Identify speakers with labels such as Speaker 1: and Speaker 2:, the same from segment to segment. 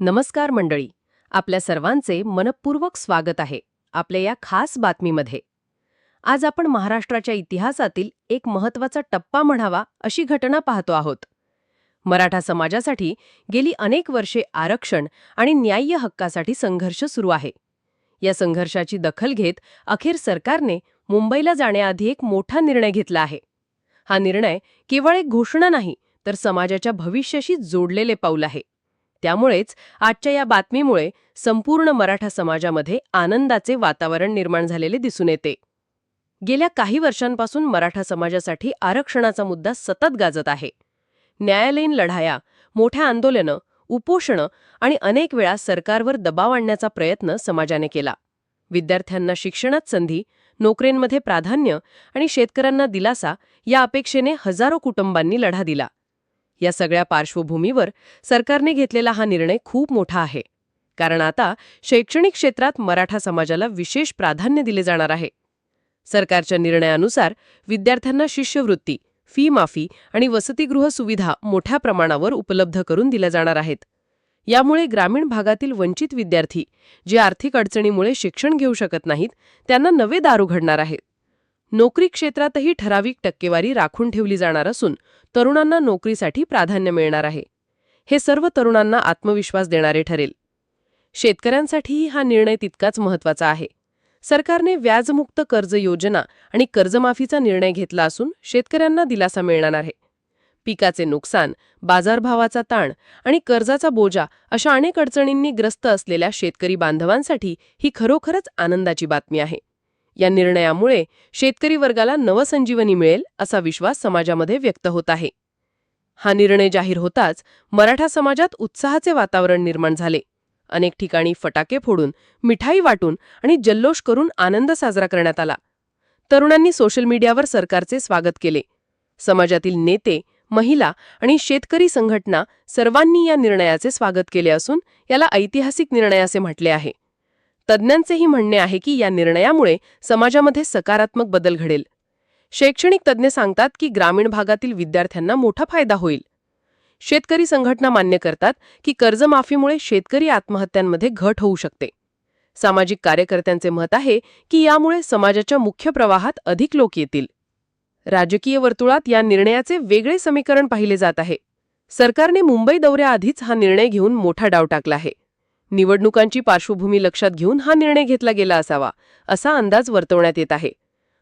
Speaker 1: नमस्कार मंडळी आपल्या सर्वांचे मनपूर्वक स्वागत आहे आपल्या या खास बातमीमध्ये. आज आपण महाराष्ट्राच्या इतिहासातील एक महत्त्वाचा टप्पा म्हणावा अशी घटना पाहतो आहोत. मराठा समाजासाठी गेली अनेक वर्षे आरक्षण आणि न्याय्य हक्कासाठी संघर्ष सुरू आहे. या संघर्षाची दखल घेत अखेर सरकारने मुंबईला जाण्याआधी एक मोठा निर्णय घेतला आहे. हा निर्णय केवळ एक घोषणा नाही तर समाजाच्या भविष्याशी जोडलेले पाऊल आहे. त्यामुळेच आजच्या या बातमीमुळे संपूर्ण मराठा समाजामध्ये आनंदाचे वातावरण निर्माण झालेले दिसून येते. गेल्या काही वर्षांपासून मराठा समाजासाठी आरक्षणाचा मुद्दा सतत गाजत आहे. न्यायालयीन लढाया मोठ्या आंदोलनं उपोषणं आणि अनेक वेळा सरकारवर दबाव आणण्याचा प्रयत्न समाजाने केला. विद्यार्थ्यांना शिक्षणात संधी नोकऱ्यांमध्ये प्राधान्य आणि शेतकऱ्यांना दिलासा या अपेक्षेने हजारो कुटुंबांनी लढा दिला. या सगळ्या पार्श्वभूमीवर सरकारने घेतलेला हा निर्णय खूप मोठा आहे. कारण आता शैक्षणिक क्षेत्रात मराठा समाजाला विशेष प्राधान्य दिले जाणार आहे. सरकारच्या निर्णयानुसार विद्यार्थ्यांना शिष्यवृत्ती फी माफी आणि वसतिगृह सुविधा मोठ्या प्रमाणावर उपलब्ध करून दिल्या जाणार आहेत. यामुळे ग्रामीण भागातील वंचित विद्यार्थी जे आर्थिक अडचणीमुळे शिक्षण घेऊ शकत नाहीत त्यांना नवे दार उघडणार आहेत. नोकरी क्षेत्रातही ठराविक टक्केवारी राखून ठेवली जाणार असून तरुणांना नोकरीसाठी प्राधान्य मिळणार आहे. हे सर्व तरुणांना आत्मविश्वास देणारे ठरेल. शेतकऱ्यांसाठीही हा निर्णय तितकाच महत्त्वाचा आहे. सरकारने व्याजमुक्त कर्ज योजना आणि कर्जमाफीचा निर्णय घेतला असून शेतकऱ्यांना दिलासा मिळणार आहे. पिकाचे नुकसान बाजारभावाचा ताण आणि कर्जाचा बोजा अशा अनेक अडचणींनी ग्रस्त असलेल्या शेतकरी बांधवांसाठी ही खरोखरच आनंदाची बातमी आहे. या निर्णयामुळे शेतकरी वर्गाला नवसंजीवनी मिळेल असा विश्वास समाजामध्ये व्यक्त होत आहे. हा निर्णय जाहीर होताच मराठा समाजात उत्साहाचे वातावरण निर्माण झाले. अनेक ठिकाणी फटाके फोडून मिठाई वाटून आणि जल्लोष करून आनंद साजरा करण्यात आला. तरुणांनी सोशल मीडियावर सरकारचे स्वागत केले. समाजातील नेते महिला आणि शेतकरी संघटना सर्वांनी या निर्णयाचे स्वागत केले असून याला ऐतिहासिक निर्णय असे म्हटले आहे. तज्ज्ञांचेही म्हणणे आहे की या निर्णयामुळे समाजामध्ये सकारात्मक बदल घडेल. शैक्षणिक तज्ज्ञ सांगतात की ग्रामीण भागातील विद्यार्थ्यांना मोठा फायदा होईल. शेतकरी संघटना मान्य करतात की कर्जमाफीमुळे शेतकरी आत्महत्यांमध्ये घट होऊ शकते. सामाजिक कार्यकर्त्यांचे मत आहे की यामुळे समाजाच्या मुख्य प्रवाहात अधिक लोक येतील. राजकीय वर्तुळात या निर्णयाचे वेगळे समीकरण पाहिले जात आहे. सरकारने मुंबई दौऱ्याआधीच हा निर्णय घेऊन मोठा डाव टाकला आहे. निवडणुकांची पार्श्वभूमी लक्षात घेऊन हा निर्णय घेतला गेला असावा असा अंदाज वर्तवण्यात येत आहे.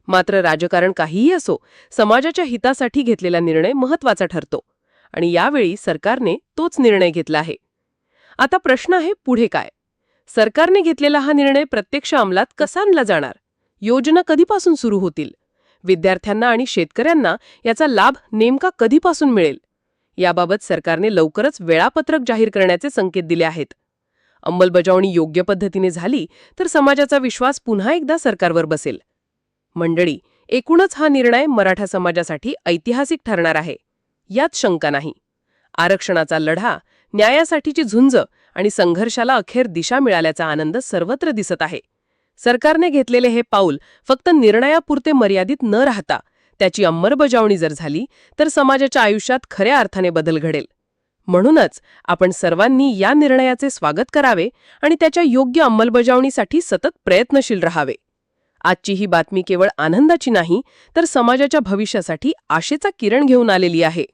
Speaker 1: मात्र राजकारण काहीही असो समाजाच्या हितासाठी घेतलेला निर्णय महत्त्वाचा ठरतो आणि यावेळी सरकारने तोच निर्णय घेतला आहे. आता प्रश्न आहे पुढे काय? सरकारने घेतलेला हा निर्णय प्रत्यक्ष अंमलात कसा आणला जाणार? योजना कधीपासून सुरू होतील? विद्यार्थ्यांना आणि शेतकऱ्यांना याचा लाभ नेमका कधीपासून मिळेल? याबाबत सरकारने लवकरच वेळापत्रक जाहीर करण्याचे संकेत दिले आहेत. अंमलबजावणी योग्य पद्धतीने झाली तर समाजाचा विश्वास पुन्हा एकदा सरकारवर बसेल. मंडळी एकूणच हा निर्णय मराठा समाजासाठी ऐतिहासिक ठरणार आहे. यात शंका नाही. आरक्षणाचा लढा न्यायासाठीची झुंज आणि संघर्षाला अखेर दिशा मिळाल्याचा आनंद सर्वत्र दिसत आहे. सरकारने घेतलेले हे पाऊल फक्त निर्णयापुरते मर्यादित न राहता त्याची अंमलबजावणी जर झाली तर समाजाच्या आयुष्यात खऱ्या अर्थाने बदल घडेल. म्हणूनच आपण सर्वांनी या निर्णयाचे स्वागत करावे आणि त्याच्या योग्य अंमलबजावणीसाठी सतत प्रयत्नशील राहावे. आजची ही बातमी केवळ आनंदाची नाही तर समाजाच्या भविष्यासाठी आशेचा किरण घेऊन आलेली आहे.